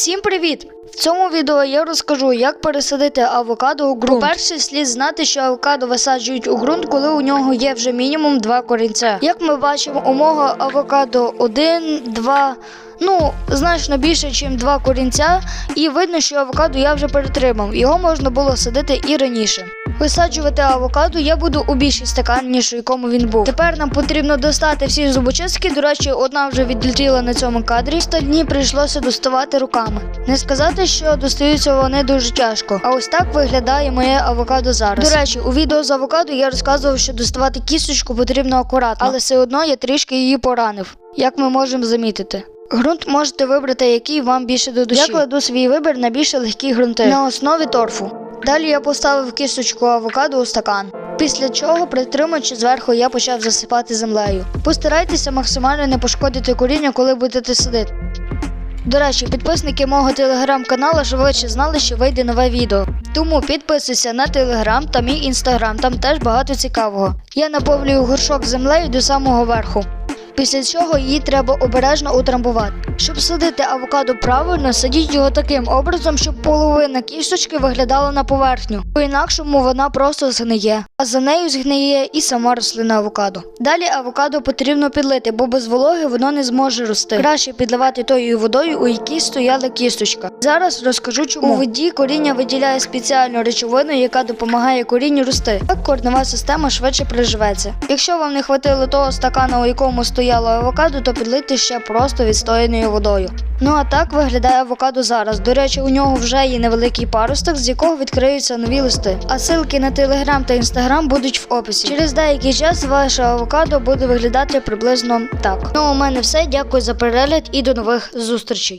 Всім привіт! В цьому відео я розкажу, як пересадити авокадо у ґрунт. Перше слід знати, що авокадо висаджують у ґрунт, коли у нього є вже мінімум два корінця. Як ми бачимо, у мого авокадо один, два, ну значно більше, ніж два корінця, і видно, що авокадо я вже перетримав. Його можна було садити і раніше. Висаджувати авокадо я буду у більший стакан, ніж у якому він був. Тепер нам потрібно достати всі зубочистки. До речі, одна вже відлетіла на цьому кадрі. Остальні прийшлося доставати руками. Не сказати, що достаються вони дуже тяжко. А ось так виглядає моє авокадо зараз. До речі, у відео з авокадо я розказував, що доставати кісточку потрібно акуратно, але все одно я трішки її поранив, як ми можемо замітити. Ґрунт можете вибрати, який вам більше до душі. Я кладу свій вибір на більш легкі ґрунти на основі торфу. Далі я поставив кісточку авокадо у стакан. Після чого, притримуючи зверху, я почав засипати землею. Постарайтеся максимально не пошкодити коріння, коли будете садити. До речі, підписники мого телеграм-каналу швидше знали, що вийде нове відео. Тому підписуйся на телеграм та мій інстаграм, там теж багато цікавого. Я наповнюю горшок землею до самого верху. Після цього її треба обережно утрамбувати. Щоб садити авокадо правильно, садіть його таким образом, щоб половина кісточки виглядала на поверхню. По інакшому вона просто згниє, а за нею згниє і сама рослина авокадо. Далі авокадо потрібно підлити, бо без вологи воно не зможе рости. Краще підливати тою водою, у якій стояла кісточка. Зараз розкажу, чому у воді коріння виділяє спеціальну речовину, яка допомагає корінню рости. Так корнева система швидше приживеться. Якщо вам не хватило того стакана, у якому стояло авокадо, то підлити ще просто відстояною водою. Ну а так виглядає авокадо зараз. До речі, у нього вже є невеликий паросток, з якого відкриються нові листи. А ссылки на телеграм та інстаграм будуть в описі. Через деякий час ваше авокадо буде виглядати приблизно так. Ну у мене все. Дякую за перегляд і до нових зустрічей.